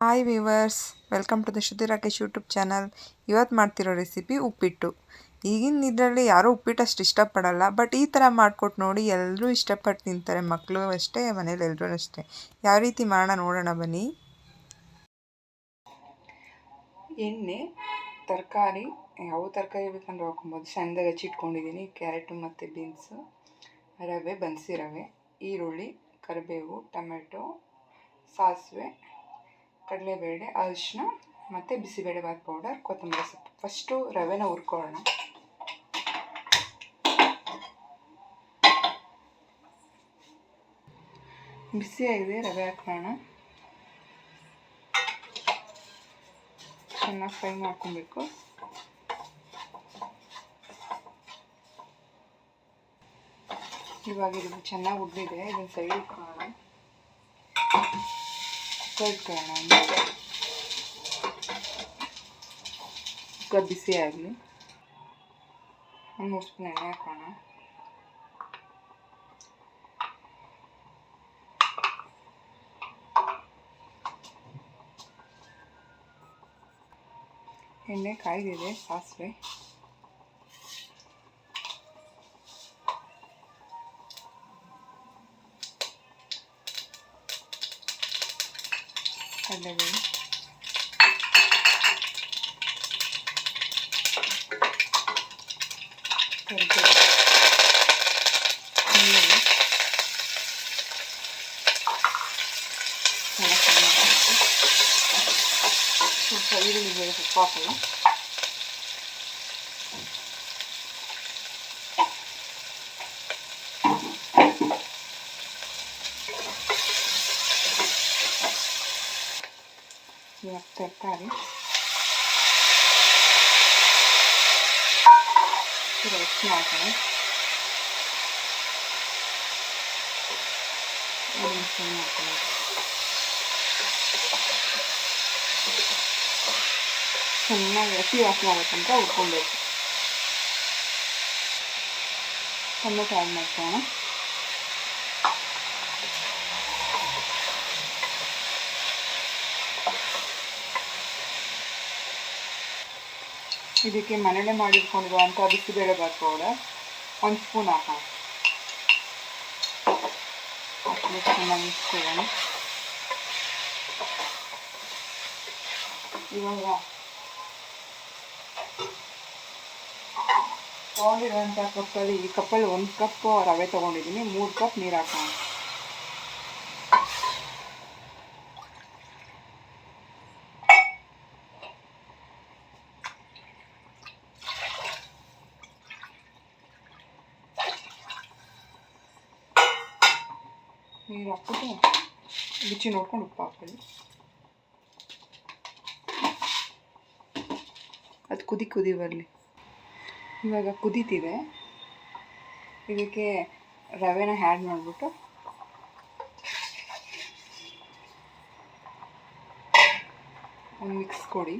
Hi viewers, welcome to the Shruti Rakesh YouTube channel. ಇವತ್ತು ಮಾಡ್ತಿರೋ recipe ಉಪ್ಪಿಟ್ಟು. ಈಗಿನ ಇದರಲ್ಲಿ ಯಾರೂ ಉಪ್ಪಿಟ್ಟು ಅಷ್ಟು ಇಷ್ಟಪಡಲ್ಲ, ಬಟ್ ಈ ಥರ ಮಾಡಿಕೊಟ್ಟು ನೋಡಿ ಎಲ್ಲರೂ ಇಷ್ಟಪಟ್ಟು ತಿಂತಾರೆ ಮಕ್ಕಳು ಅಷ್ಟೇ, ಮನೇಲಿ ಎಲ್ಲರೂ ಅಷ್ಟೇ. ಯಾವ ರೀತಿ ಮಾಡೋಣ ನೋಡೋಣ ಬನ್ನಿ. ಎಣ್ಣೆ, ತರಕಾರಿ, ಯಾವ ತರಕಾರಿ ಬೇಕಂದ್ರೆ ಹಾಕೊಬೋದು ಸಣ್ಣದಾಗಿ ಹಚ್ಚಿಟ್ಕೊಂಡಿದ್ದೀನಿ ಕ್ಯಾರೆಟು ಮತ್ತು ಬೀನ್ಸು, ರವೆ, ಬನ್ಸಿ ರವೆ, ಈರುಳ್ಳಿ, ಕರಿಬೇವು, ಟೊಮೆಟೊ, ಸಾಸಿವೆ ಕಡಲೆಬೇಳೆ ಅರಿಶಿನ ಮತ್ತು ಬಿಸಿಬೇಳೆಭಾತ್ ಪೌಡರ್ ಕೊತ್ತಂಬರಿ ಸೊಪ್ಪು. ಫಸ್ಟು ರವೆನ ಹುರ್ಕೊಳ್ಳೋಣ. ಬಿಸಿಯಾಗಿದೆ, ರವೆ ಹಾಕೋಣ ಚೆನ್ನಾಗಿ ಫ್ರೈ ಮಾಡ್ಕೊಬೇಕು. ಇವಾಗ ಇದು ಚೆನ್ನಾಗಿ ಉದ್ದಿದೆ ಇದನ್ನು ಸೈಡ್ ಇಟ್ಕೊಳ್ಳೋಣ. ಇಟ್ಕೊಳ್ಳೋಣ ಕುಕ್ಕರ್ ಬಿಸಿ ಆಗಲಿ ಒಂದು ಮೂರು ಸ್ಪೂನ್ ಎಣ್ಣೆ ಹಾಕೋಣ ಎಣ್ಣೆ ಕಾಯ್ದಿದೆ ಸಾಸಿವೆ sandali. Konti. Ayan. Salah-salah. So, sa ililibay ko pa ako, no? อกแตกต่างที่เราหน่อยกันอืมหน่อยกันฉันไม่เชื่อหน่อยกันก็คงเด็กทำไม่ได้ไหมจ๊ะ ಇದಕ್ಕೆ ಮನೇಲೆ ಮಾಡಿಟ್ಕೊಂಡಿರುವಂಥ ಬಿಸಿಬೇಳೆಬಾತ್ ಪೌಡರ್, ಒಂದು ಸ್ಪೂನ್ ಹಾಕೋಣ ಹಾಕಿ ಚೆನ್ನಾಗಿ ಇವಾಗ ತೊಗೊಂಡಿರೋಂಥ ಕಪ್ಪಲ್ಲಿ ಈ ಕಪ್ಪಲ್ಲಿ ಒಂದು ಕಪ್ ರವೆ ತಗೊಂಡಿದ್ದೀನಿ, ಮೂರು ಕಪ್ ನೀರು ಹಾಕೋಣ. ನೀರು ಹಾಕ್ಬಿಟ್ಟು ರುಚಿ ನೋಡ್ಕೊಂಡು ಉಪ್ಪು ಹಾಕೊಳ್ಳಿ ಅದು ಕುದಿ ಕುದಿ ಬರಲಿ. ಇವಾಗ ಕುದೀತಿದೆ. ಇದಕ್ಕೆ ರವೆನ ಹ್ಯಾಡ್ ಮಾಡಿಬಿಟ್ಟು ಒಂದು ಮಿಕ್ಸ್ ಕೊಡಿ.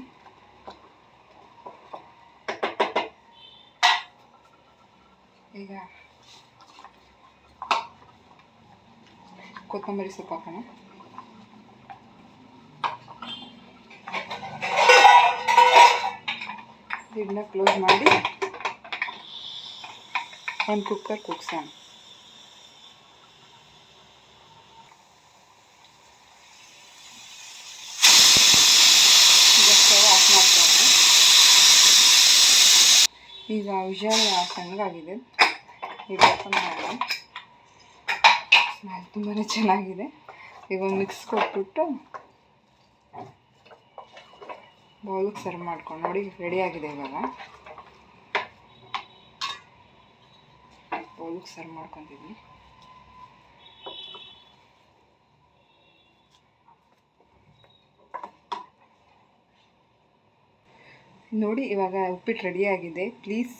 ಈಗ ಕೊತ್ತಂಬರಿ ಸೊಪ್ಪು ಹಾಕೋಣ ಇದನ್ನ ಕ್ಲೋಸ್ ಮಾಡಿ ಒಂದು ಕುಕ್ಕರ್ ಕುಗ್ಸೋಣ ಆಫ್ ಮಾಡ್ಕೊಳ್ಳೋಣ ಈಗ ವಿಷಲ್ ಸಣ್ಣಗಾಗಿದೆ ಈಗ ಓಪನ್ ಮಾಡಿ ಸ್ಮೆಲ್ ತುಂಬಾ ಚೆನ್ನಾಗಿದೆ. ಈಗ ಒಂದು ಮಿಕ್ಸ್ ಕೊಟ್ಬಿಟ್ಟು ಬೌಲಿಗೆ ಸರ್ವ್ ಮಾಡ್ಕೊಂಡು ನೋಡಿ ರೆಡಿಯಾಗಿದೆ ಇವಾಗ. ಬೌಲಿಗೆ ಸರ್ವ್ ಮಾಡ್ಕೊತಿದ್ವಿ ನೋಡಿ, ಇವಾಗ ಉಪ್ಪಿಟ್ಟು ರೆಡಿಯಾಗಿದೆ ಪ್ಲೀಸ್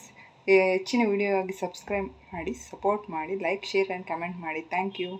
ಹೆಚ್ಚಿನ ವೀಡಿಯೋಗಾಗಿ ಸಬ್ಸ್ಕ್ರೈಬ್ ಮಾಡಿ ಸಪೋರ್ಟ್ ಮಾಡಿ ಲೈಕ್ ಶೇರ್ ಆ್ಯಂಡ್ ಕಮೆಂಟ್ ಮಾಡಿ. Thank you